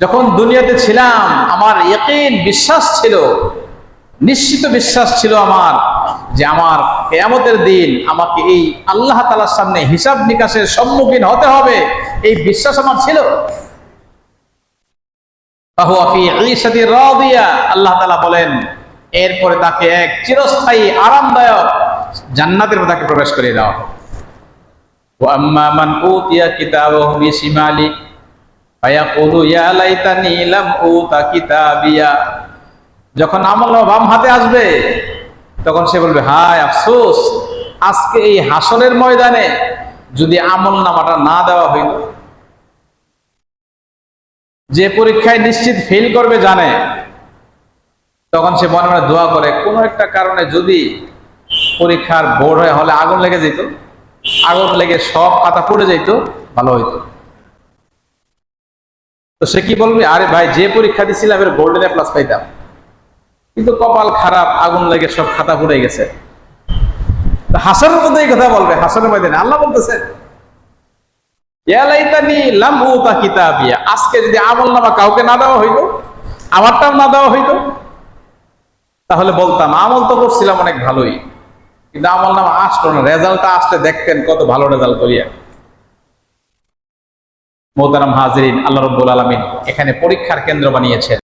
যখন দুনিয়াতে ছিলাম, আমার ইকিন বিশ্বাস ছিল, নিশ্চিত বিশ্বাস ছিল আমার যে আমার কেয়ামতের দিন আমাকে এই আল্লাহ তালার সামনে হিসাব নিকাশের সম্মুখীন হতে হবে, এই বিশ্বাস আমার ছিল। আল্লাহ তাআলা বলেন, এরপরে তাকে এক চিরস্থায়ী আরামদায়ক জান্নাতের তাকে প্রবেশ করিয়ে দেওয়া আম্মা মান উতিয়া কিতাবাহু বিশিমালি ফায়াকুলু ইয়া লাইতানি লাম উতা কিতাবিয়া যখন আমল বাম হাতে আসবে, তখন সে বলবে, হায় আফসোস, আজকে এই হাসনের ময়দানে যদি আমল নামাটা না দেওয়া হইত যে পরীক্ষায় নিশ্চিত ফেল করবে জানে, তখন সে মনে মনে দোয়া করে, কোনো একটা কারণে যদি পরীক্ষার বোর্ড হয়ে হলে আগুন লেগে যেত আগুন লেগে সব পাতা পড়ে যেত ভালো হইতো। তো সে কি বলবে? আরে ভাই, যে পরীক্ষা দিছিলাম, এর গোল্ডেন প্লাস পাইতাম। কিন্তু কপাল খারাপ, আগুন লেগে সব খাতা পড়ে গেছে। হাসানের মধ্যে এই কথা বলবে, হাসানের ময়দানে। আল্লাহ কিতাবিয়া আজকে যদি আমল নামা কাউকে না দেওয়া হইতো আমারটাও না দেওয়া হইতো তাহলে বলতাম, আমল তো করছিলাম অনেক ভালোই। কিন্তু আমল নাম আসলো না। রেজাল্টটা আসলে দেখতেন কত ভালো রেজাল্ট করিয়া। মোহতারাম হাজরিন, আল্লাহ রব্বুল আলমিন এখানে পরীক্ষার কেন্দ্র বানিয়েছেন।